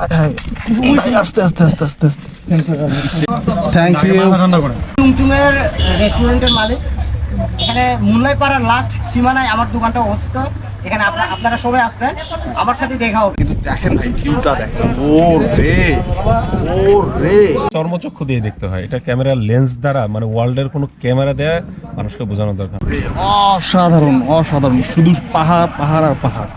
আস্তে আস্তে আস্তে আস্তে আস্তে। থ্যাংক ইউ টুমটুমের রেস্টুরেন্টের মালিক। এখানে লাস্ট সীমানায় আমার দোকানটা অবস্থিত। এখানে আপনারা আপনারা সবাই আসবেন। আমার সাথে দেখা হবে। কিন্তু দেখেন ভাই ভিউটা দেখেন। ও রে ও রে। চর্মচক্ষু দিয়ে দেখতে হয়। এটা ক্যামেরার লেন্স দ্বারা মানে ওয়ার্ল্ডের কোনো ক্যামেরা দেয়া মানুষকে বোঝানো দরকার। অসাধারণ অসাধারণ। শুধু পাহাড় পাহাড় আর পাহাড়।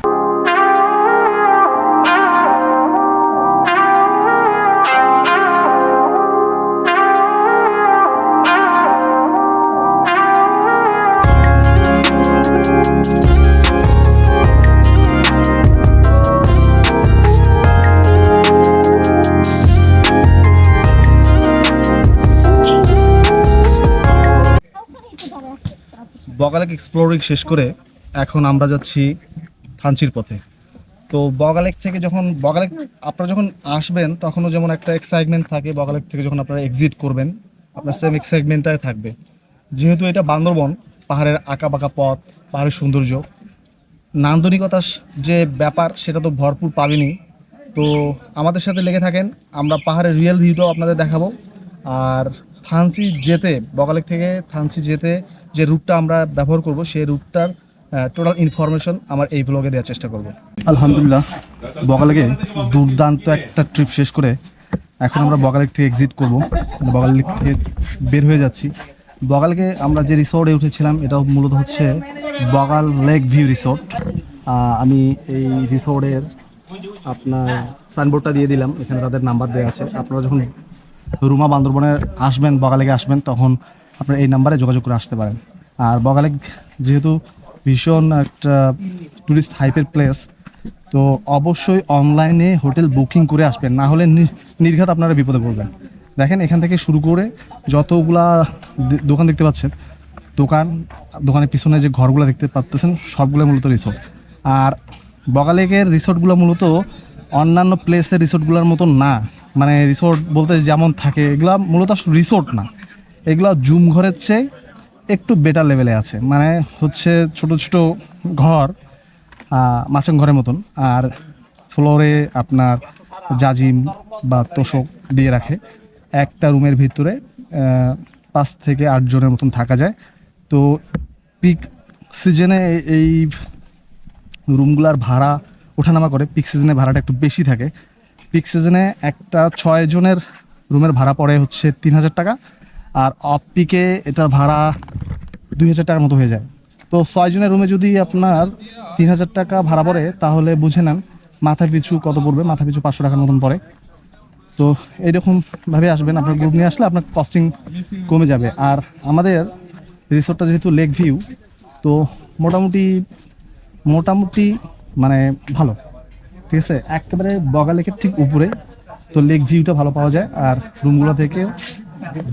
বগালেক এক্সপ্লোরিং শেষ করে এখন আমরা যাচ্ছি থানচির পথে। তো বগালেক থেকে যখন, বগালেক আপনারা যখন আসবেন, তখনও যেমন একটা এক্সাইটমেন্ট থাকে, বগালেক থেকে যখন আপনারা এক্সিট করবেন, আপনার সেম এক্সাইটমেন্টটাই থাকবে। যেহেতু এটা বান্দরবন, পাহাড়ের আঁকা বাঁকা পথ, পাহাড়ের সৌন্দর্য, নান্দনিকতার যে ব্যাপার, সেটা তো ভরপুর পাবেনি। তো আমাদের সাথে লেগে থাকেন, আমরা পাহাড়ের রিয়েল ভিউটাও আপনাদের দেখাবো। আর থানসি যেতে, বগালেক থেকে থানসি যেতে যে রুটটা আমরা ব্যবহার করব সেই রুটটার টোটাল ইনফরমেশন আমার এই ব্লগে দেওয়ার চেষ্টা করব। আলহামদুলিল্লাহ, বগালেকে দুর্দান্ত একটা ট্রিপ শেষ করে এখন আমরা বগালেক থেকে এক্সিট করব। বগালেক থেকে বের হয়ে যাচ্ছি। বগালকে আমরা যে রিসোর্টে উঠেছিলাম, এটা মূলত হচ্ছে বগাল লেক ভিউ রিসোর্ট আমি এই রিসোর্টের আপনার সাইনবোর্ডটা দিয়ে দিলাম, এখানে তাদের নাম্বার দেওয়া আছে। আপনারা যখন রুমা বান্দরবনে আসবেন, বগালেকে আসবেন, তখন আপনারা এই নাম্বারে যোগাযোগ করে আসতে পারেন। আর বগালেক যেহেতু ভীষণ একটা টুরিস্ট হাইপের প্লেস তো অবশ্যই অনলাইনে হোটেল বুকিং করে আসবেন। না হলে নির্ঘাত আপনারা বিপদে পড়বেন। দেখেন, এখান থেকে শুরু করে যতগুলা দোকান দেখতে পাচ্ছেন, দোকান, দোকানের পিছনে যে ঘরগুলো দেখতে পাচ্ছেন সবগুলো মূলত রিসোর্ট আর বগালেকের রিসোর্টগুলো মূলত অন্যান্য প্লেসের রিসোর্টগুলোর মতো না। মানে রিসোর্ট বলতে যেমন থাকে, এগুলা মূলত রিসোর্ট না। এগুলো জুম ঘরের চেয়ে একটু বেটার লেভেলে আছে। মানে হচ্ছে ছোট ছোট ঘর মাচাং ঘরের মতন। আর ফ্লোরে আপনার জাজিম বা তোষক দিয়ে রাখে। একটা রুমের ভিতরে পাঁচ থেকে আট জনের মতন থাকা যায়। তো পিক সিজনে এই রুমগুলার ভাড়া ওঠানামা করে পিক সিজনে ভাড়াটা একটু বেশি থাকে। পিক সিজনে একটা ছয় জনের রুমের ভাড়া পড়ে হচ্ছে তিন হাজার টাকা। আর অফ পিকে এটার ভাড়া দুই হাজার টাকার মতো হয়ে যায়। তো ছয় জনের রুমে যদি আপনার তিন হাজার টাকা ভাড়া পড়ে, তাহলে বুঝে নেন মাথা পিছু কত পড়বে, মাথা পিছু পাঁচশো টাকার মতন পড়ে। তো এইরকম ভাবে আসবেন, আপনার গ্রুপ নিয়ে আসলে আপনার কস্টিং কমে যাবে। আর আমাদের রিসোর্টটা যেহেতু লেক ভিউ তো মোটামুটি মোটামুটি মানে ভালো। ঠিক আছে? একেবারে বগা লেকের ঠিক উপরে, তো লেক ভিউটা ভালো পাওয়া যায়। আর রুমগুলো থেকে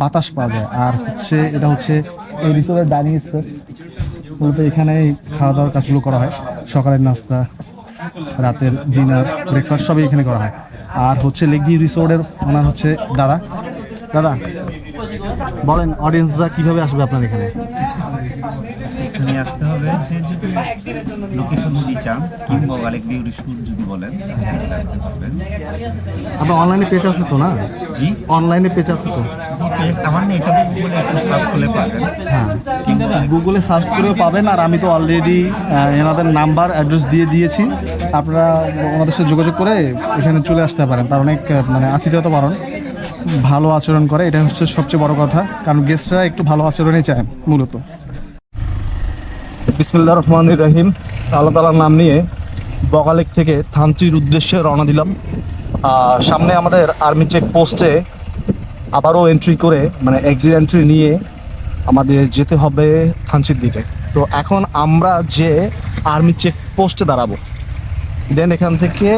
বাতাস পাওয়া যায়। আর হচ্ছে এটা হচ্ছে এই রিসোর্টের ডাইনিং স্পেস। মূলত এখানে খাওয়া দাওয়ার কাজগুলো করা হয়। সকালের নাস্তা, রাতের ডিনার ব্রেকফাস্ট সবই এখানে করা হয়। আর হচ্ছে লেক ভিউ রিসোর্টের ওনার হচ্ছে দাদা। দাদা, বলেন অডিয়েন্সরা কীভাবে আসবে আপনার এখানে? এখানে আসতে হবে যদি লোকেশন যদি চান কিংবা আলেক বিউটি শুট যদি বলেন এখানে আসতে পারবেন। আপনার অনলাইনে পেজ আছে তো না? জি। অনলাইনে পেজ আছে তো? জিপিএস আমার নেই তবে গুগলে সার্চ করলে পাবেন। হ্যাঁ। গুগলে সার্চ করেও পাবেন আর আমি তো অলরেডি এনাদের নাম্বার অ্যাড্রেস দিয়ে দিয়েছি। আপনারা ওনাদের সাথে যোগাযোগ করে এখানে চলে আসতে পারেন। তার অনেক মানে আতিথেয়তা পারেন ভালো আচরণ করে এটা হচ্ছে সবচেয়ে বড় কথা। কারণ গেস্টরা একটু ভালো আচরণই চায় মূলত। বিসমিল্লা রহমান রহিম। আল্লাহ তালার নাম নিয়ে বগালেক থেকে থানচির উদ্দেশ্যে রওনা দিলাম। সামনে আমাদের আর্মি চেক পোস্টে আবারও এন্ট্রি করে মানে এক্সিট এন্ট্রি নিয়ে আমাদের যেতে হবে থানচির দিকে। তো এখন আমরা যে আর্মি চেক পোস্টে দাঁড়াবো দেন এখান থেকে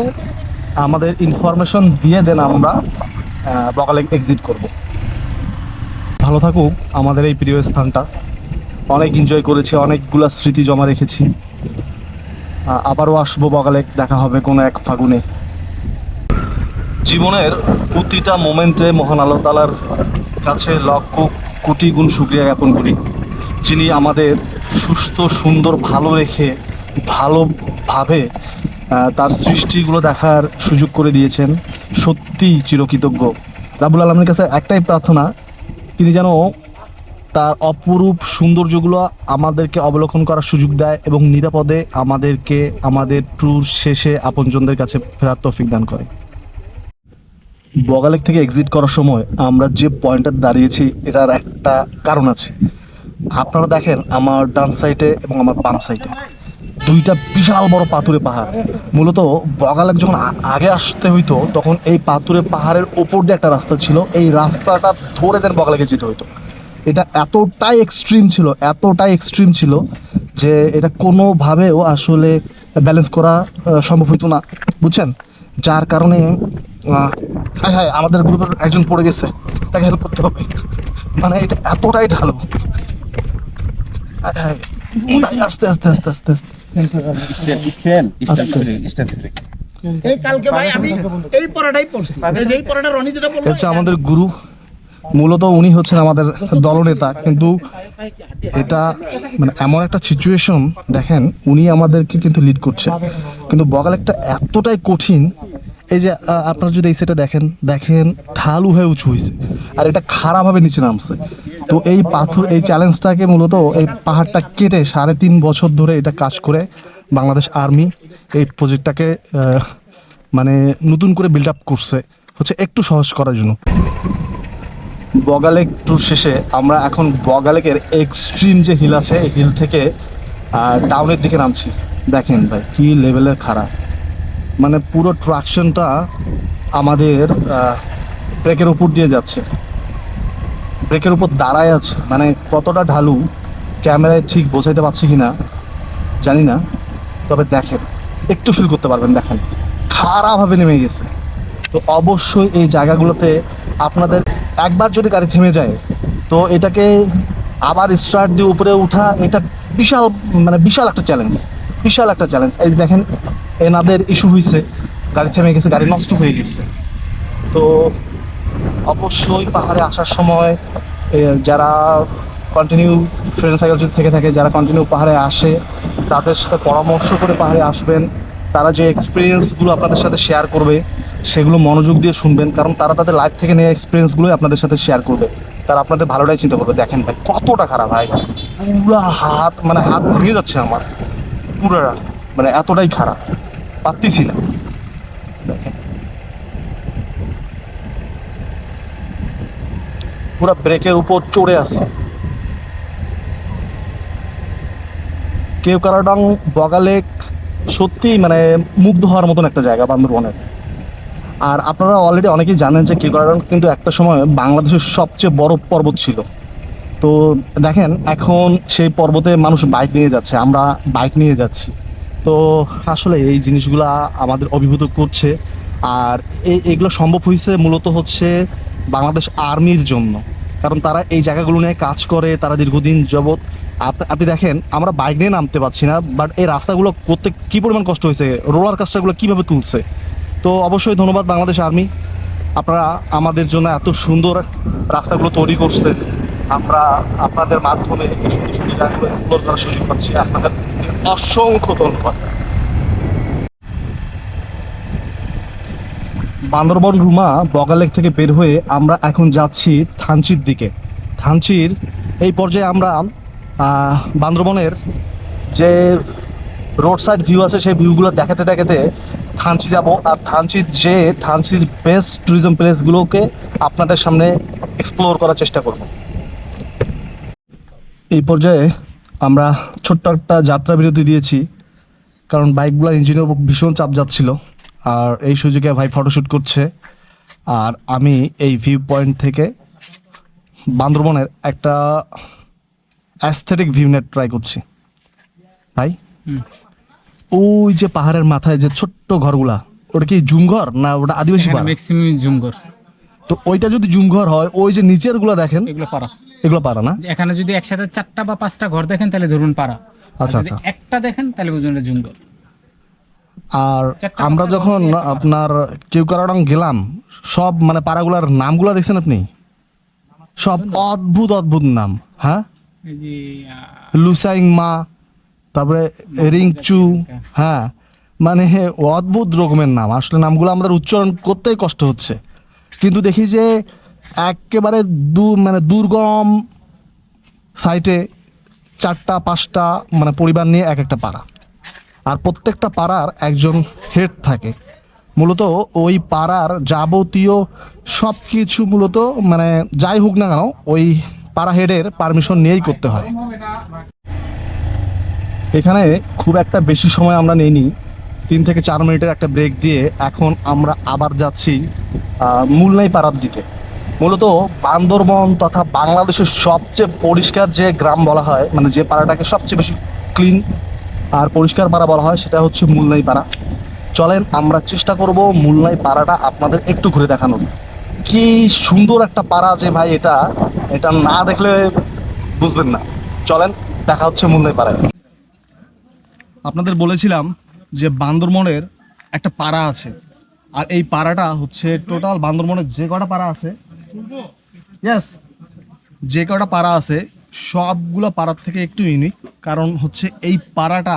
আমাদের ইনফরমেশন দিয়ে দেন আমরা আহ, বগালে এক্সিট করব। ভালো থাকুক আমাদের এই প্রিয় স্থানটা। অনেক এনজয় করেছি অনেকগুলা স্মৃতি জমা রেখেছি। আবারও আসব বগালে, দেখা হবে কোনো এক ফাগুনে। জীবনের প্রতিটা মোমেন্টে মহান আল্লাহ তালার কাছে লক্ষ কোটি গুণ সুক্রিয়া জ্ঞাপন করি। যিনি আমাদের সুস্থ, সুন্দর, ভালো রেখে, ভালোভাবে তার সৃষ্টিগুলো দেখার সুযোগ করে দিয়েছেন সত্যি চিরকৃতজ্ঞ। রাবুল আলমের কাছে একটাই প্রার্থনা, তিনি যেন তার অপরূপ সৌন্দর্যগুলো আমাদেরকে অবলোকন করার সুযোগ দেয় এবং নিরাপদে আমাদেরকে, আমাদের ট্যুর শেষে আপনজনদের কাছে ফেরার তৌফিক দান করে। বগালেক থেকে এক্সিট করার সময় আমরা যে পয়েন্টে দাঁড়িয়েছি, এটার একটা কারণ আছে। আপনারা দেখেন আমার ডান সাইডে এবং আমার বাম সাইডে দুইটা বিশাল বড় পাথুরে পাহাড়। মূলত বগালেক যখন আগে আসতে হইতো, তখন এই পাথুরে পাহাড়ের ওপর দিয়ে একটা রাস্তা ছিল। এই রাস্তাটা ধরে দেন বগালেকে যেতে হইতো। এটা এতটাই এক্সট্রিম ছিল এতটাই এক্সট্রিম ছিল যে এটা কোনোভাবেও আসলে ব্যালেন্স করা সম্ভব হইতো না বুঝছেন? যার কারণে হ্যাঁ হ্যাঁ আমাদের গ্রুপের একজন পড়ে গেছে তাকে হেল্প করতে হবে। মানে এটা এতটাই ঢালো। হায় হায়। আস্তে আস্তে আস্তে আস্তে আস্তে। এই কালকে ভাই আমি এই পড়াটাই পড়ছি। এই পড়াটা রনি যেটা বলল আমাদের গুরু মূলত উনি হচ্ছেন আমাদের দলনেতা, কিন্তু এটা মানে এমন একটা সিচুয়েশন দেখেন, উনি আমাদেরকে কিন্তু লিড করছে। কিন্তু বগাল একটা এতটাই কঠিন, এই যে আপনারা যদি এই সেটা দেখেন দেখেন ঢালু হয়ে উঁচু হয়েছে আর এটা খারাপভাবে নিচে নামছে। তো এই পাথর, এই চ্যালেঞ্জটাকে মূলত এই পাহাড়টা কেটে সাড়ে তিন বছর ধরে এটা কাজ করে বাংলাদেশ আর্মি এই প্রজেক্টটাকে মানে নতুন করে বিল্ড আপ করছে। হচ্ছে একটু সহজ করার জন্য। বগালেক ট্যুর শেষে আমরা এখন বগালেকের এক্সট্রিম যে হিল আছে, এই হিল থেকে ডাউনের দিকে নামছি। দেখেন ভাই, কি লেভেলের খারাপ মানে পুরো ট্রাকশনটা আমাদের ব্রেকের উপর দিয়ে যাচ্ছে। ব্রেকের উপর দাঁড়ায় আছে। মানে কতটা ঢালু ক্যামেরায় ঠিক বোঝাইতে পারছি কি না জানি না। তবে দেখেন, একটু ফিল করতে পারবেন, দেখেন। খারাপভাবে নেমে গেছে। তো অবশ্যই এই জায়গাগুলোতে আপনাদের একবার যদি গাড়ি থেমে যায়, তো এটাকে আবার স্টার্ট দিয়ে উপরে ওঠা এটা বিশাল মানে বিশাল একটা চ্যালেঞ্জ বিশাল একটা চ্যালেঞ্জ এই দেখেন, এনাদের ইস্যু হয়েছে গাড়ি থেমে গেছে, গাড়ি নষ্ট হয়ে গেছে। তো অবশ্যই পাহাড়ে আসার সময় যারা কন্টিনিউ ফ্রেন্ড সাইকেল যদি থেকে থাকে, যারা কন্টিনিউ পাহাড়ে আসে, তাদের সাথে পরামর্শ করে পাহাড়ে আসবেন। তারা যে এক্সপিরিয়েন্সগুলো আপনাদের সাথে শেয়ার করবে, সেগুলো মনোযোগ দিয়ে শুনবেন, কারণ তারা তাদের লাইফ থেকে নেওয়া এক্সপিরিয়েন্সগুলোই আপনাদের সাথে শেয়ার করবে। তারা আপনাদের ভালোটাই চিন্তা করবে। দেখেন ভাই, কতটা খারাপ ভাই। পুরো হাত মানে হাত ভেঙে যাচ্ছে আমার। পুরো মানে এতটাই খারাপ। পারতেছি না। দেখেন। পুরো ব্রেকের উপর চড়ে আছে। কেউ কারাডং বগালেক সত্যি মানে মুগ্ধ হওয়ার মতন একটা জায়গা বান্দরবনের। আর আপনারা অলরেডি অনেকেই জানেন যে কেউকারাডং কিন্তু একটা সময় বাংলাদেশের সবচেয়ে বড় পর্বত ছিল। তো দেখেন, এখন সেই পর্বতে মানুষ বাইক নিয়ে যাচ্ছে, আমরা বাইক নিয়ে যাচ্ছি। তো আসলে এই জিনিসগুলা আমাদের অভিভূত করছে। আর এই এগুলো সম্ভব হয়েছে মূলত হচ্ছে বাংলাদেশ আর্মির জন্য। কারণ তারা এই জায়গাগুলো নিয়ে কাজ করে, তারা দীর্ঘদিন যাবৎ। আপ- আপনি দেখেন, আমরা বাইক নিয়ে নামতে পারছি না বাট এই রাস্তাগুলো করতে কি পরিমাণ কষ্ট হয়েছে রোলার কাজটাগুলো কীভাবে তুলছে? তো অবশ্যই ধন্যবাদ বাংলাদেশ আর্মি। আপনারা আমাদের জন্য এত সুন্দর রাস্তাগুলো তৈরি করছেন। আমরা আপনাদের মাধ্যমে এই সুন্দর সুন্দর জায়গাগুলো এক্সপ্লোর করার সুযোগ পাচ্ছি। আপনাদের অসংখ্য ধন্যবাদ। বান্দরবন রুমা বগালেক থেকে বের হয়ে আমরা এখন যাচ্ছি থানচির দিকে। থানচির, এই পর্যায়ে আমরা বান্দরবনের যে রোড সাইড ভিউ আছে সেই ভিউগুলো দেখাতে দেখাতে থানচি যাব। আর থানচির যে থানচির বেস্ট ট্যুরিজম প্লেসগুলোকে আপনাদের সামনে এক্সপ্লোর করার চেষ্টা করব। এই পর্যায়ে আমরা ছোট্ট একটা যাত্রা বিরতি দিয়েছি, কারণ বাইকগুলোর ইঞ্জিনের ভীষণ চাপ যাচ্ছিল। আর এই সুযোগে ভাই ফটোশ্যুট করছে। আর আমি এই ভিউ পয়েন্ট থেকে বান্দরবনের একটা অ্যাস্থেটিক ভিউ নেট ট্রাই করছি। ভাই ওই যে পাহাড়ের মাথায় যে ছোট্ট ঘরগুলা ওটা কি জুম ঘর না ওটা আদিবাসী পাড়া? ম্যাক্সিমাম জুমঘর তো ওইটা যদি জুম ঘর হয় ওই যে নিচেরগুলা দেখেন এগুলো পারা এগুলো পারা না? এখানে যদি একসাথে চারটা বা পাঁচটা ঘর দেখেন তাহলে ধরুন পারা আর আচ্ছা, আচ্ছা। একটা দেখেন তাহলে বুঝুন এটা জুমঘর আর আমরা যখন আপনার কেউ কারণ গেলাম সব মানে পাড়াগুলার নামগুলা দেখছেন আপনি? সব অদ্ভুত অদ্ভুত নাম হ্যাঁ? লুসাইং মা তারপরে রিংচু হ্যাঁ? মানে অদ্ভুত রকমের নাম। আসলে নামগুলো আমাদের উচ্চারণ করতেই কষ্ট হচ্ছে। কিন্তু দেখি যে একেবারে দু মানে দুর্গম সাইটে চারটা পাঁচটা মানে পরিবার নিয়ে এক একটা পাড়া। আর প্রত্যেকটা পাড়ার একজন হেড থাকে। মূলত ওই পাড়ার যাবতীয় সব কিছু মূলত মানে যাই হোক না কেন, ওই পাড়া হেডের পারমিশন নিয়েই করতে হয়। এখানে খুব একটা বেশি সময় আমরা নেইনি। তিন থেকে চার মিনিটের একটা ব্রেক দিয়ে এখন আমরা আবার যাচ্ছি মুলনাই পাড়ার দিকে। মূলত বান্দরবন তথা বাংলাদেশের সবচেয়ে পরিষ্কার যে গ্রাম বলা হয় মানে যে পাড়াটাকে সবচেয়ে বেশি ক্লিন আর পরিষ্কার পাড়া বলা হয় সেটা হচ্ছে মুলনাই পাড়া। চলেন আমরা চেষ্টা করব মুলনাই পাড়াটা আপনাদের একটু ঘুরে দেখানোর। কি সুন্দর একটা পাড়া যে ভাই এটা এটা না দেখলে বুঝবেন না। চলেন দেখা হচ্ছে মুলনাই পাড়ায়। আপনাদের বলেছিলাম যে বান্দরবনের একটা পাড়া আছে। আর এই পাড়াটা হচ্ছে টোটাল বান্দরবনের যে কটা পাড়া আছে? ইয়েস যে কটা পাড়া আছে সবগুলো পাড়ার থেকে একটু ইউনিক কারণ হচ্ছে এই পাড়াটা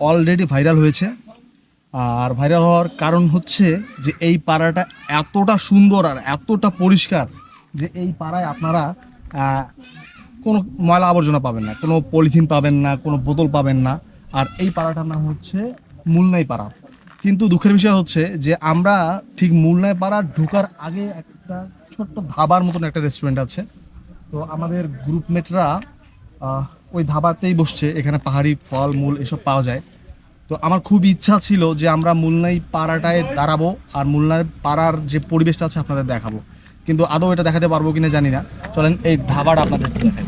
অলরেডি ভাইরাল হয়েছে। আর ভাইরাল হওয়ার কারণ হচ্ছে যে এই পাড়াটা এতটা সুন্দর আর এতটা পরিষ্কার যে এই পাড়ায় আপনারা কোনো ময়লা আবর্জনা পাবেন না, কোনো পলিথিন পাবেন না, কোনো বোতল পাবেন না। আর এই পাড়াটার নাম হচ্ছে মুলনাই পাড়া। কিন্তু দুঃখের বিষয় হচ্ছে যে আমরা ঠিক মুলনাই পাড়া ঢোকার আগে একটা ছোট্ট ধাবার মতন একটা রেস্টুরেন্ট আছে। তো আমাদের গ্রুপমেটরা ওই ধাবাতেই বসছে, এখানে পাহাড়ি ফল, মূল এসব পাওয়া যায়। তো আমার খুব ইচ্ছা ছিল যে আমরা মুলনাই পাড়াটায় দাঁড়াবো আর মুলনাই পাড়ার যে পরিবেশটা আছে আপনাদের দেখাবো। কিন্তু আদৌ এটা দেখাতে পারব কিনা জানি না। চলেন এই ধাবাটা আপনাদের দেখাই।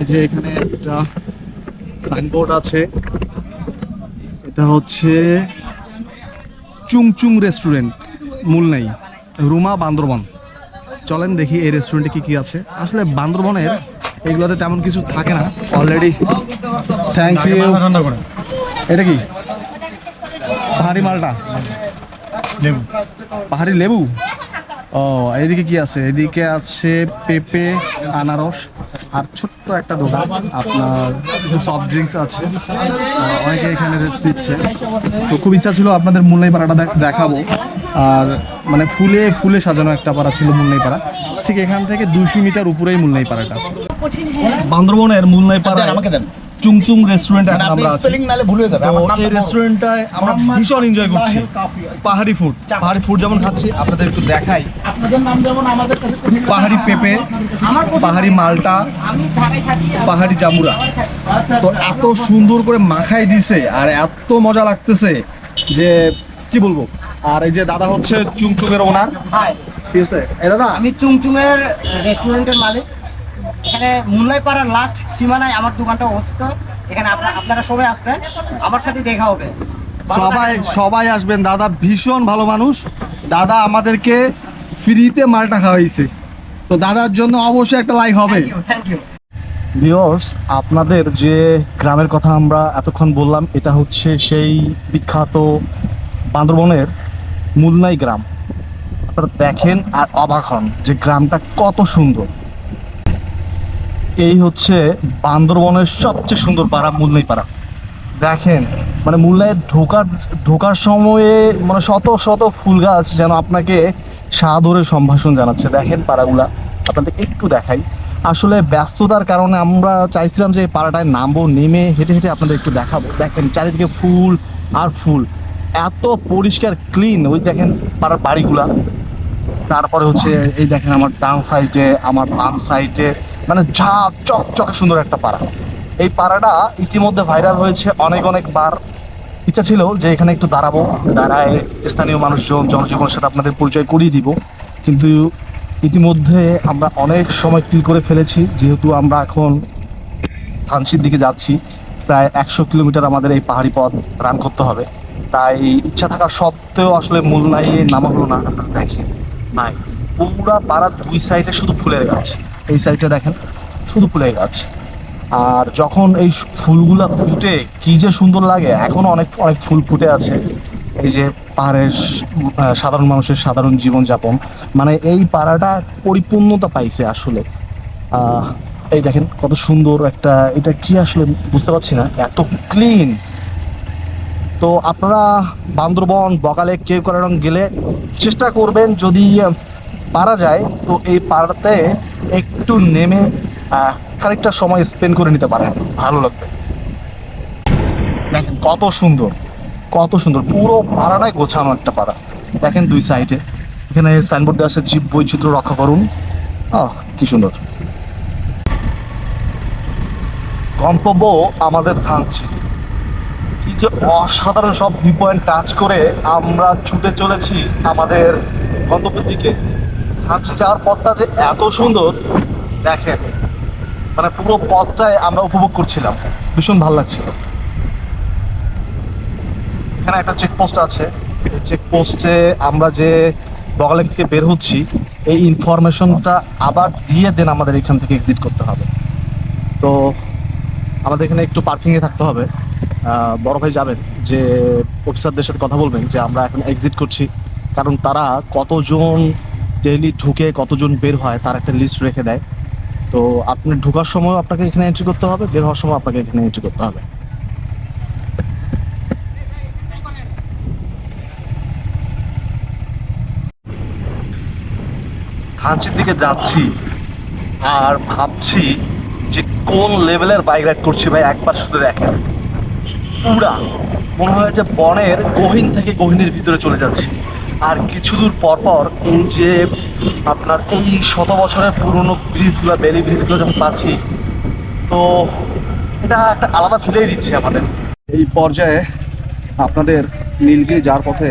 এই যে এখানে একটা সাইনবোর্ড আছে। এটা হচ্ছে চুংচুং রেস্টুরেন্ট মুলনাই। রুমা বান্দরবন। চলেন দেখি এই রেস্টুরেন্টে কি কি আছে। আসলে বান্দরবনের এগুলোতে তেমন কিছু থাকে না। অলরেডি থ্যাংক ইউ এটা কি? পাহাড়ি মালটা? লেবু। পাহাড়ি লেবু? ও এদিকে কি আছে? এদিকে আছে পেঁপে আনারস আর ছোট্ট একটা দোকান। আপনার কিছু সফট ড্রিঙ্কস আছে। অনেকে এখানে রেস্ট নিচ্ছে। তো খুব ইচ্ছা ছিল আপনাদের মুল্লাই পাড়াটা দেখ- দেখাবো। আর মানে ফুলে ফুলে সাজানো একটা পাড়া ছিল মুল্লাই পাড়া ঠিক এখান থেকে দুশো মিটার উপরেই মুল্লাই পাড়াটা বান্দরবনের মুল্লাই পাড়া আমাকে দেন। চুংচুং রেস্টুরেন্ট মানে এখন আমরা আছি। স্পেলিং নালে ভুলে যাবে। তো আমার নামটা এই রেস্টুরেন্টটায় আমরা ভীষণ এনজয় করছি। পাহাড়ি ফুড পাহাড়ি ফুড যেমন খাচ্ছি আপনাদের একটু দেখাই। আপনাদের নাম যেমন আমাদের কাছে পাহাড়ি পেঁপে পাহাড়ি মালটা পাহাড়ি জামুরা। আচ্ছা, তো আচ্ছা, এত সুন্দর করে মাখাই দিছে আর এত মজা লাগতেছে যে কি বলব? আর এই যে দাদা হচ্ছে চুংচুংয়ের ওনার। ঠিক আছে এই দাদা? আমি চুংচুংয়ের রেস্টুরেন্টের মালিক। এখানে মুনলাই পাড়ার লাস্ট সীমানায় আমার দোকানটা অবস্থিত। এখানে আপনারা সবাই আসবেন। আমার সাথে দেখা হবে। সবাই সবাই। আসবেন। দাদা ভীষণ ভালো মানুষ। দাদা আমাদেরকে ফ্রিতে মালটা খাওয়াইছে। তো দাদার জন্য অবশ্যই একটা লাইক হবে। ভিওর্স আপনাদের যে গ্রামের কথা আমরা এতক্ষণ বললাম এটা হচ্ছে সেই বিখ্যাত বান্দরবনের মুলনাই গ্রাম। আপনারা দেখেন আর অবাক হন যে গ্রামটা কত সুন্দর। এই হচ্ছে বান্দরবনের সবচেয়ে সুন্দর পাড়া, মুলনাই পাড়া। দেখেন মানে মুল্লায় ঢোকার ঢোকার সময়ে মানে শত শত ফুল গাছ যেন আপনাকে সাদরে সম্ভাষণ জানাচ্ছে। দেখেন পাড়াগুলা আপনাদের একটু দেখাই। আসলে ব্যস্ততার কারণে আমরা চাইছিলাম যে পাড়াটায় নামবো নেমে হেঁটে হেঁটে আপনাদের একটু দেখাবো। দেখেন চারিদিকে ফুল আর ফুল। এত পরিষ্কার ক্লিন ওই দেখেন পাড়ার বাড়িগুলা। তারপরে হচ্ছে এই দেখেন আমার ডান সাইডে আমার বাম সাইডে মানে যা চকচকে সুন্দর একটা পাড়া। এই পাড়াটা ইতিমধ্যে ভাইরাল হয়েছে অনেক অনেকবার ইচ্ছা ছিল যে এখানে একটু দাঁড়াবো, দাঁড়ায় স্থানীয় মানুষজন, জনজীবনের সাথে আপনাদের পরিচয় করিয়ে দিব। কিন্তু ইতিমধ্যে আমরা অনেক সময় কিল করে ফেলেছি, যেহেতু আমরা এখন থানচির দিকে যাচ্ছি। প্রায় একশো কিলোমিটার আমাদের এই পাহাড়ি পথ রান করতে হবে। তাই ইচ্ছা থাকা সত্ত্বেও আসলে মুলনাইয়ে নামা হলো না। আপনারা দেখেন, নাই। পুরা পাড়ার দুই সাইডে শুধু ফুলের গাছ। এই সাইডে দেখেন, শুধু ফুলের গাছ। আর যখন এই ফুলগুলা ফুটে, কি যে সুন্দর লাগে, এখনও অনেক অনেক ফুল ফুটে আছে। এই যে পাহাড়ের সাধারণ মানুষের সাধারণ জীবনযাপন। মানে এই পাড়াটা পরিপূর্ণতা পাইছে আসলে। এই দেখেন, কত সুন্দর একটা, এটা কি আসলে বুঝতে পারছি না। এত ক্লিন তো আপনারা বান্দরবন, বকালে কেউ করারং গেলে চেষ্টা করবেন যদি পারা যায়, তো এই পাড়াতে একটু নেমে খানিকটা সময় স্পেন্ড করে নিতে পারেন। ভালো লাগবে। দেখেন কত সুন্দর কত সুন্দর। পুরো পাড়াটাই গোছানো একটা পাড়া। দেখেন দুই সাইডে এখানে সাইনবোর্ড দেওয়া আছে, জীব বৈচিত্র্য রক্ষা করুন। আহ, কি সুন্দর। গন্তব্য আমাদের থানচি কি যে অসাধারণ সব ভিউ পয়েন্ট টাচ করে আমরা ছুটে চলেছি আমাদের গন্তব্যের দিকে। থানচি যাওয়ার পথটা যে এত সুন্দর, দেখেন মানে পুরো পথটায় আমরা উপভোগ করছিলাম। ভীষণ ভালো লাগছিল। এখানে একটা চেকপোস্ট আছে। এই চেকপোস্টে আমরা যে বগালেক থেকে বের হচ্ছি, এই ইনফরমেশনটা আবার দিয়ে দেন আমাদের এখান থেকে এক্সিট করতে হবে। তো আমাদের এখানে একটু পার্কিংয়ে থাকতে হবে। বড় ভাই যাবেন, যে অফিসারদের সাথে কথা বলবেন, যে আমরা এখন এক্সিট করছি। কারণ তারা কতজন ডেইলি ঢুকে কতজন বের হয় তার একটা লিস্ট রেখে দেয়। তো আপনি ঢোকার সময় আপনাকে এখানে এন্ট্রি করতে হবে, বের হওয়ার সময় আপনাকে এখানে এন্ট্রি করতে হবে। থানচির দিকে যাচ্ছি আর ভাবছি যে কোন লেভেলের বাইক রাইড করছি ভাই, একবার শুধু দেখেন। পুরা। মনে হয় যে বনের গহীন থেকে গহীনের ভিতরে চলে যাচ্ছে। আর কিছু দূর পর পর এই যে আপনার এই শত বছরের পুরনো ব্রিজগুলো, বেলি ব্রিজগুলো যখন পাচ্ছি, তো এটা একটা আলাদা ফিলেই দিচ্ছে আমাদের। এই পর্যায়ে আপনাদের নীলগিরি যাওয়ার পথে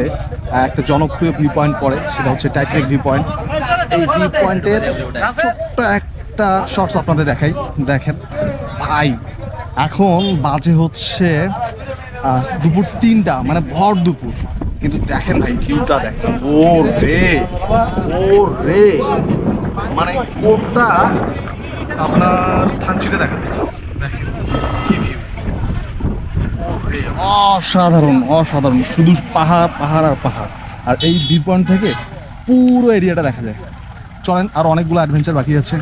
একটা জনপ্রিয় ভিউ পয়েন্ট পড়ে, সেটা হচ্ছে টাইটানিক ভিউ পয়েন্ট এই ভিউ পয়েন্টের ছোট্ট একটা শর্টস আপনাদের দেখাই। দেখেন, ভাই, এখন বাজে হচ্ছে দুপুর তিনটা মানে ভর দুপুর। কিন্তু দেখেন ভাই, ভিউটা দেখেন। ও রে ও রে। মানে ওটা আপনার থানচিতে দেখা যাচ্ছে। অসাধারণ অসাধারণ। শুধু পাহাড় পাহাড় আর পাহাড়। আর এই ভিউ পয়েন্ট থেকে পুরো এরিয়াটা দেখা যায়। চলেন, আর অনেকগুলো অ্যাডভেঞ্চার বাকি আছে।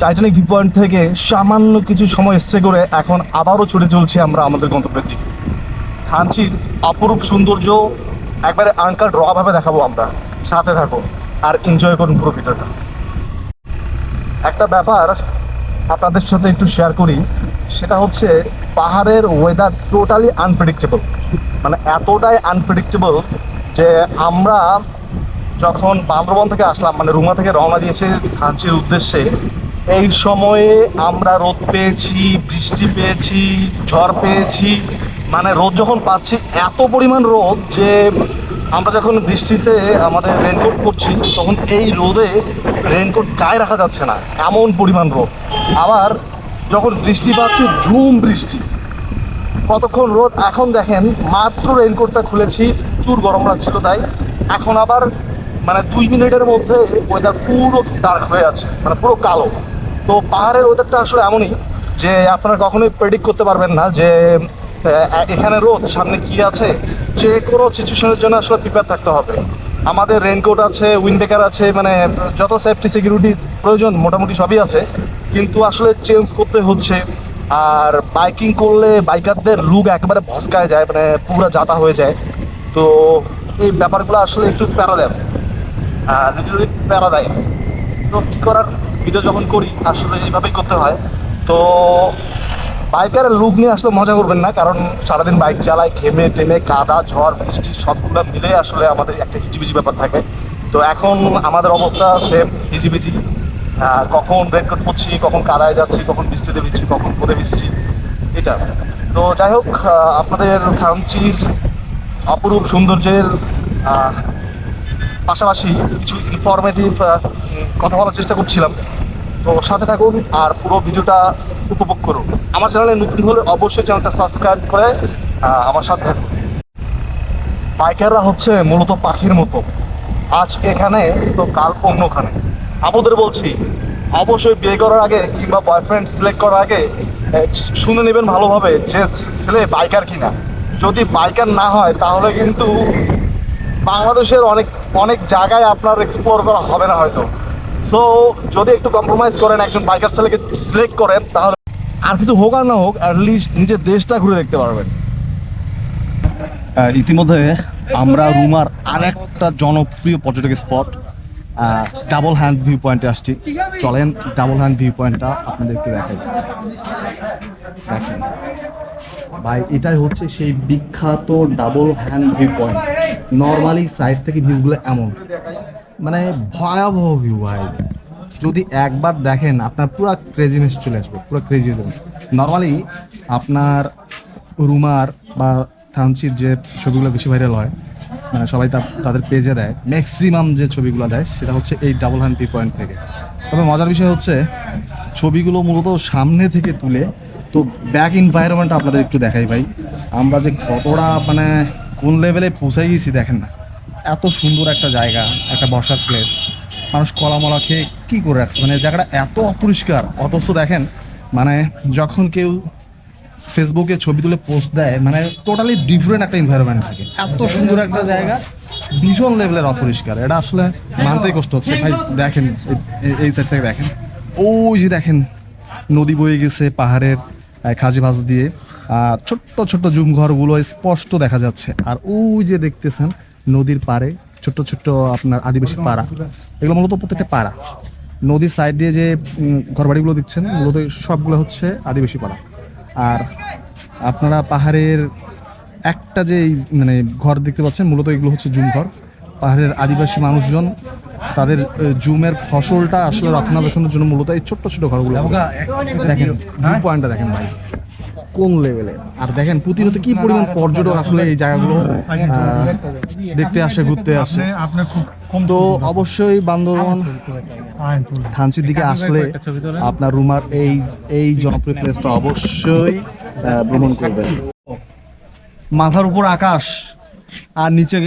টাইটানিক ভিউ পয়েন্ট থেকে সামান্য কিছু সময় স্টে করে এখন আবারও ছুটে চলছি আমরা আমাদের গন্তব্যের দিকে। থানচির অপরূপ সৌন্দর্য একবারে আঙ্কাল ড্র ভাবে দেখাবো আমরা। সাথে থাকো আর এনজয় করুন পুরো ভিডিওটা। একটা ব্যাপার আপনাদের সাথে একটু শেয়ার করি, সেটা হচ্ছে পাহাড়ের ওয়েদার টোটালি আনপ্রেডিক্টেবল মানে এতটাই আনপ্রেডিক্টেবল যে আমরা যখন বান্দরবন থেকে আসলাম মানে রুমা থেকে রওনা দিয়েছে থানচির উদ্দেশ্যে, এই সময়ে আমরা রোদ পেয়েছি, বৃষ্টি পেয়েছি, ঝড় পেয়েছি মানে রোদ যখন পাচ্ছি, এত পরিমাণ রোদ যে আমরা যখন বৃষ্টিতে আমাদের রেনকোট করছি তখন এই রোদে রেনকোট গায়ে রাখা যাচ্ছে না, এমন পরিমাণ রোদ। আবার যখন বৃষ্টি পাচ্ছি, ঝুম বৃষ্টি। কতক্ষণ রোদ? এখন দেখেন, মাত্র রেইনকোটটা খুলেছি চুর গরম লাগছিল তাই। এখন আবার মানে দুই মিনিটের মধ্যে ওয়েদার পুরো ডার্ক হয়ে আছে মানে পুরো কালো। তো পাহাড়ের ওয়েদারটা আসলে এমনই যে আপনারা কখনোই প্রেডিক্ট করতে পারবেন না যে এখানে রোদ, সামনে কি আছে? যে কোনো সিচুয়েশনের জন্য আসলে প্রিপেয়ার থাকতে হবে। আমাদের রেনকোট আছে উইন্ডেকার আছে মানে যত সেফটি সিকিউরিটি প্রয়োজন, মোটামুটি সবই আছে। কিন্তু আসলে চেঞ্জ করতে হচ্ছে। আর বাইকিং করলে বাইকারদের লুক একেবারে ভসকায় যায় মানে পুরো যাতা হয়ে যায়। তো এই ব্যাপারগুলো আসলে একটু প্যারা দেয় আর লিটারালি প্যারা দেয়। তো কী করার? ভিডিও যখন করি, আসলে এইভাবেই করতে হয়। তো বাইকারের লুক নিয়ে আসলে মজা করবেন না, কারণ সারাদিন বাইক চালায়, ঘেমে টেমে কাদা, ঝড়, বৃষ্টি, সবগুলো মিলে আসলে আমাদের একটা হিজিবিজি ব্যাপার থাকে। তো এখন আমাদের অবস্থা সেম হিজিবিজি। কখন রেনকোট পরছি কখন কাদায় যাচ্ছি, কখন বৃষ্টিতে ভিজছি, কখন পদে ভিজছি, এটা। তো যাই হোক আপনাদের থামচির অপরূপ সৌন্দর্যের পাশাপাশি কিছু ইনফরমেটিভ কথা বলার চেষ্টা করছিলাম। তো সাথে থাকুন আর পুরো ভিডিওটা উপভোগ করুন। আমার চ্যানেলে নতুন হলে অবশ্যই চ্যানেলটা সাবস্ক্রাইব করে আমার সাথে থাকুন। বাইকাররা হচ্ছে মূলত পাখির মতো। আজ এখানে তো কাল অন্যখানে। আপনাদের বলছি, অবশ্যই বিয়ে করার আগে কিংবা বয়ফ্রেন্ড সিলেক্ট করার আগে শুনে নেবেন ভালোভাবে যে ছেলে বাইকার কিনা। যদি বাইকার না হয়, তাহলে কিন্তু বাংলাদেশের অনেক অনেক জায়গায় আপনার এক্সপ্লোর করা হবে না হয়তো। সো যদি একটু কম্প্রোমাইজ করেন একজন বাইকার ছেলেকে সিলেক্ট করেন তাহলে আর কিছু হোক আর না হোক অ্যাটলিস্ট নিজের দেশটা ঘুরে দেখতে পারবেন। ইতিমধ্যে আমরা রুমার আরেকটা জনপ্রিয় পর্যটক স্পট ডাবল হ্যান্ড ভিউ পয়েন্টে আসছি। চলেন ডাবল হ্যান্ড ভিউ পয়েন্টটা আপনাদের একটু দেখাই। দেখেন। ভাই এটাই হচ্ছে সেই বিখ্যাত double hand view point normally side থেকে ভিউগুলো এমন। মানে ভয়াবহ ভিউ ভাই। যদি একবার দেখেন, আপনার পুরো ক্রেজিনেস চলে আসবে, পুরো ক্রেজি নর্মালি আপনার রুমার বা থানচির যে ছবিগুলো বেশি ভাইরাল হয় মানে সবাই তাদের পেজে দেয় ম্যাক্সিমাম যে ছবিগুলো দেয়, সেটা হচ্ছে এই ডাবল হ্যান্ড ভিউ পয়েন্ট থেকে। তবে মজার বিষয় হচ্ছে, ছবিগুলো মূলত সামনে থেকে তুলে, তো ব্যাক এনভায়রনমেন্ট আপনাদের একটু দেখাই ভাই। আমরা যে কতটা মানে কোন লেভেলে পৌঁছাই গেছি, দেখেন না। এত সুন্দর একটা জায়গা, একটা বসার প্লেস মানুষ কলা মলা খেয়ে কী করে রাখছে মানে জায়গাটা এত অপরিষ্কার। অথচ দেখেন মানে যখন কেউ ফেসবুকে ছবি তুলে পোস্ট দেয় মানে টোটালি ডিফারেন্ট একটা এনভায়রনমেন্ট থাকে। এত সুন্দর একটা জায়গা, ভীষণ লেভেলের অপরিষ্কার। এটা আসলে মানতেই কষ্ট হচ্ছে। ভাই, দেখেন, এই- সাইড থেকে দেখেন। ওই যে দেখেন, নদী বয়ে গেছে পাহাড়ের খাজি ভাজ দিয়ে। ছোট্ট ছোট্ট জুম ঘরগুলো স্পষ্ট দেখা যাচ্ছে। আর ওই যে দেখতেছেন নদীর পাড়ে ছোট্ট ছোট্ট আপনার আদিবাসী পাড়া। এগুলো মূলত প্রত্যেকটা পাড়া। নদীর সাইড দিয়ে যে ঘরবাড়িগুলো দিচ্ছেন মূলত সবগুলো হচ্ছে আদিবাসী পাড়া। আর আপনারা পাহাড়ের একটা যে মানে ঘর দেখতে পাচ্ছেন মূলত এগুলো হচ্ছে জুম ঘর। পাহাড়ের আদিবাসী মানুষজন তাদের জুমের ফসলটা আসলে রক্ষণাবেক্ষণের জন্য মূলত এই ছোট্ট ছোট ঘরগুলো। দেখেন ভিউ পয়েন্টটা দেখেন ভাই। কোন লেভেলে আর দেখেন প্রতিনিয়ত কি পরিমাণ পর্যটক আসলে এই জায়গাগুলো দেখতে আসে ঘুরতে আসে? তো অবশ্যই বান্দরবন থানচির দিকে আসলে আপনার রুমার এই এই জনপ্রিয় প্লেসটা অবশ্যই ভ্রমণ করবেন। মাথার উপর আকাশ আর নিচে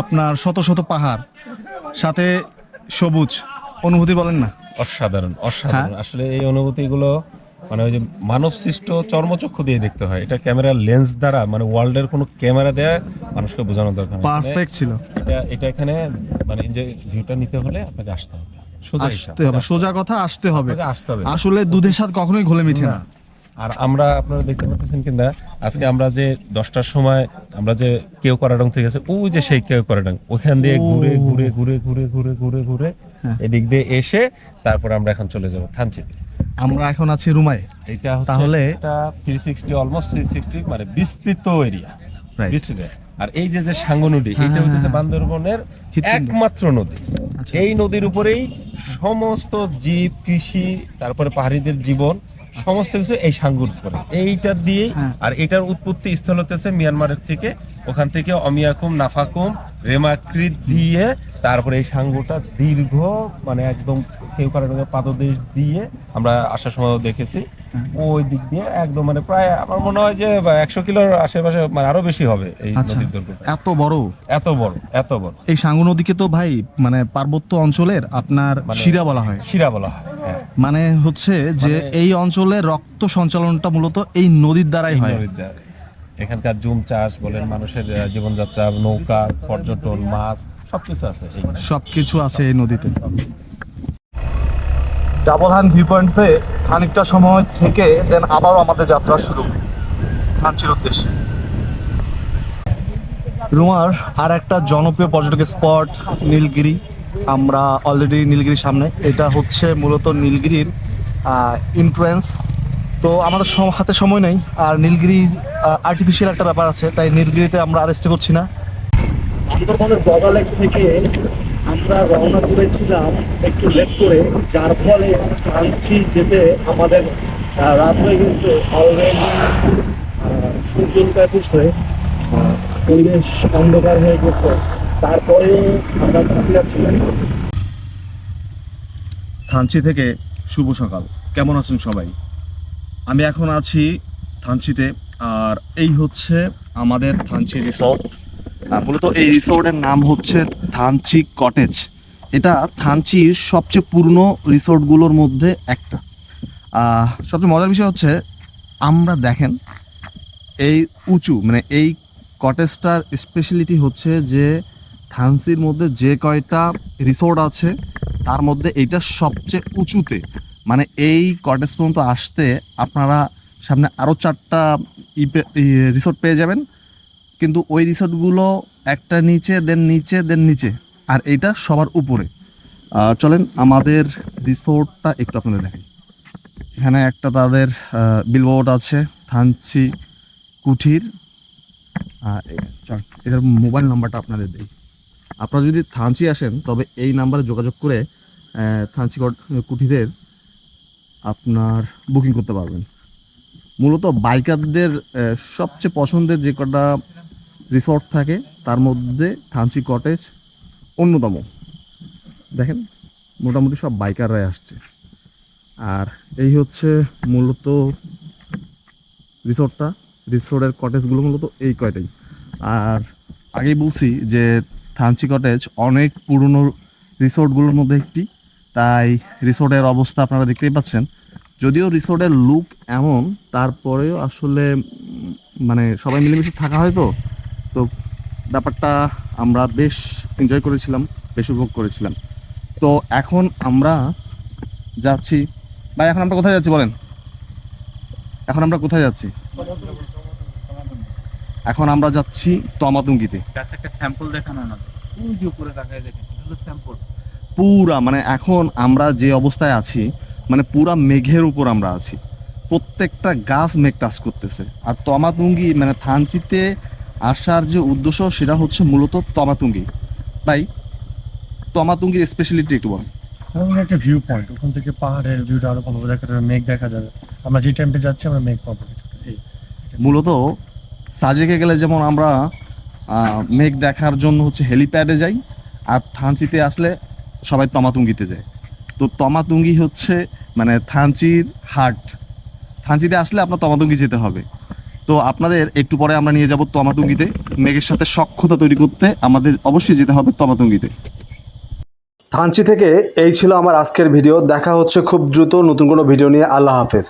আপনার শত শত পাহাড় সাথে সবুজ। অনুভূতি বলেন না? অসাধারণ অসাধারণ। আসলে এই অনুভূতিগুলো মানে ওই যে মানব সৃষ্ট চর্মচক্ষু দিয়ে দেখতে হয়। এটা ক্যামেরার লেন্স দ্বারা মানে ওয়ার্ল্ডের কোনো ক্যামেরা দেয়া মানুষকে বোঝানোর দরকার পারফেক্ট ছিল। এটা এটা এখানে মানে এনজয় ভিউটা নিতে হলে আপনাকে আসতে হবে। আসতে হবে সোজা কথা আসতে হবে। আসলে দুধের সাথে কখনোই ঘোলে মিঠে না। আর আমরা আপনারা দেখতে পাচ্ছেন কিনা আজকে আমরা যে দশটার সময় আমরা যে কেউ করাডং থেকে গেছে ওই যে সেই কেউ করাডং ওখান দিয়ে ঘুরে ঘুরে ঘুরে ঘুরে ঘুরে ঘুরে ঘুরে হ্যাঁ। এদিক দিয়ে এসে তারপর আমরা এখন চলে যাব থানচিতে। আমরা এখন আছি রুমায় এটা তাহলে- এটা three sixty almost three sixty মানে বিস্তৃত এরিয়া. বিস্তৃত আর এই যে যে সাঙ্গু নদী হ্যাঁ, এটা হ্যাঁ, হচ্ছে হ্যাঁ। বান্দরবনের একমাত্র নদী। আচ্ছা, এই নদীর উপরেই সমস্ত জীব কৃষি তারপরে পাহাড়িদের জীবন সমস্ত কিছু এই সাঙ্গুর করে এইটার দিয়েই হ্যাঁ। আর এটার উৎপত্তি স্থল হতেছে মিয়ানমারের থেকে ওখান থেকে অমিয়াকুম নাফাকুম রেমাকৃত দিয়ে তারপরে এই সাঙ্গুটা দীর্ঘ মানে একদম কেউ কারণে পাদদেশ দিয়ে আমরা আসার সময় দেখেছি। ওই দিক দিয়ে একদম মানে প্রায় আমার মনে হয় যে একশো কিলোর আশেপাশে মানে আরও বেশি হবে এই আচ্ছা নদীর এত বড়? এত বড় এত বড়। এই সাঙ্গু নদীকে তো ভাই মানে পার্বত্য অঞ্চলের আপনার মানে- শিরা বলা হয়। শিরা বলা হয় হ্যাঁ। মানে হচ্ছে যে মানে- এই অঞ্চলে রক্ত সঞ্চালনটা মূলত এই নদীর দ্বারাই হয়। এখানকার জুম চাষ বলেন মানুষের জীবনযাত্রা নৌকা পর্যটন মাছ সবকিছু আছে সবকিছু আছে এই নদীতে। ডাবল হ্যান্ড ভিউ পয়েন্টে খানিকটা সময় থেকে দেন আবারও আমাদের যাত্রা শুরু। থানচির উদ্দেশ্যে। রুমার আর একটা জনপ্রিয় পর্যটক স্পট নীলগিরি। আমরা অলরেডি নীলগিরির সামনে। এটা হচ্ছে মূলত নীলগিরির ইন্ট্রেন্স তো আমাদের হাতে সময় নেই। আর নীলগিরি আর্টিফিশিয়াল একটা ব্যাপার আছে। তাই নীলগিরিতে আমরা আরেস্ট করছি না। থেকে আমরা রওনা করেছিলাম একটু লেট করে, যার ফলে কাঞ্চি যেতে আমাদের রাত হয়ে গেছে অলরেডি সূর্য উল্টায় পড়ছে পরিবেশ অন্ধকার হয়ে গেছে। তারপরেও আমরা যাচ্ছিলাম। থানচি থেকে শুভ সকাল। কেমন আছেন সবাই? আমি এখন আছি থানচিতে আর এই হচ্ছে আমাদের থানচি রিসর্ট মূলত এই রিসোর্টের নাম হচ্ছে থানচি কটেজ। এটা থানচির সবচেয়ে পুরনো রিসোর্টগুলোর মধ্যে একটা। সবচেয়ে মজার বিষয় হচ্ছে, আমরা দেখেন, এই উঁচু মানে এই কটেজটার স্পেশালিটি হচ্ছে যে থানচির মধ্যে যে কয়টা রিসোর্ট আছে, তার মধ্যে এইটা সবচেয়ে উঁচুতে। মানে এই কটেজ পর্যন্ত আসতে আপনারা সামনে আরও চারটা রিসোর্ট পেয়ে যাবেন। কিন্তু ওই রিসোর্টগুলো একটা নিচে দেন নিচে দেন নিচে। আর এইটা সবার উপরে। আহ, চলেন আমাদের রিসোর্টটা একটু আপনাদের দেখাই। এখানে একটা তাদের বিলবোর্ড আছে থানচি কুঠির। চল এদের মোবাইল নাম্বারটা আপনাদের দিই। আপনারা যদি থানচি আসেন তবে এই নাম্বারে যোগাযোগ করে থানচি কুঠিদের আপনার বুকিং করতে পারবেন। মূলত বাইকারদের সবচেয়ে পছন্দের যে কটা রিসর্ট থাকে, তার মধ্যে থানচি কটেজ অন্যতম। দেখেন, মোটামুটি সব বাইকাররাই আসছে। আর এই হচ্ছে মূলত রিসোর্টটা রিসোর্টের কটেজগুলো মূলত এই কয়টাই। আর আগেই বলছি যে থানচি কটেজ অনেক পুরনো রিসোর্টগুলোর মধ্যে একটি। তাই রিসোর্টের অবস্থা আপনারা দেখতেই পাচ্ছেন। যদিও রিসোর্টের লুক এমন, তারপরেও আসলে মানে সবাই মিলেমিশে থাকা হয় তো তো ব্যাপারটা আমরা বেশ এনজয় করেছিলাম বেশ উপভোগ করেছিলাম। তো এখন আমরা যাচ্ছি। ভাই এখন আমরা কোথায় যাচ্ছি বলেন? এখন আমরা কোথায় যাচ্ছি? এখন আমরা যাচ্ছি তমাতুঙ্গিতে। একটা স্যাম্পল দেখানো না। ওই যে উপরে তাকায় দেখেন এটা হলো স্যাম্পল। পুরা মানে এখন আমরা যে অবস্থায় আছি মানে পুরা মেঘের উপর আমরা আছি। প্রত্যেকটা গাছ মেঘ টাচ করতেছে। আর তমাতুঙ্গি মানে থানচিতে আসার যে উদ্দেশ্য সেটা হচ্ছে মূলত তমাতুঙ্গি। তাই তমাতুঙ্গির স্পেশালিটি একটু বলেন। ওখানে একটা ভিউ পয়েন্ট ওখান থেকে পাহাড়ের ভিউটা আরও ভালো দেখা যাবে মেঘ দেখা যাবে। আমরা যে টাইমটা যাচ্ছি আমরা মেঘ পাবো। মূলত সাজেকে গেলে যেমন আমরা মেঘ দেখার জন্য হচ্ছে হেলিপ্যাডে যাই আর থানচিতে আসলে সবাই তমাতুঙ্গিতে যায়। তো তমাতুঙ্গি হচ্ছে মানে থানচির হাট থানচিতে আসলে আপনার তমাতুঙ্গি যেতে হবে। তো আপনাদের একটু পরে আমরা নিয়ে যাব তমাতুঙ্গিতে। মেঘের সাথে সক্ষতা তৈরি করতে আমাদের অবশ্যই যেতে হবে তমাতুঙ্গিতে। থানচি থেকে এই ছিল আমার আজকের ভিডিও। দেখা হচ্ছে খুব দ্রুত নতুন কোনো ভিডিও নিয়ে। আল্লাহ হাফেজ।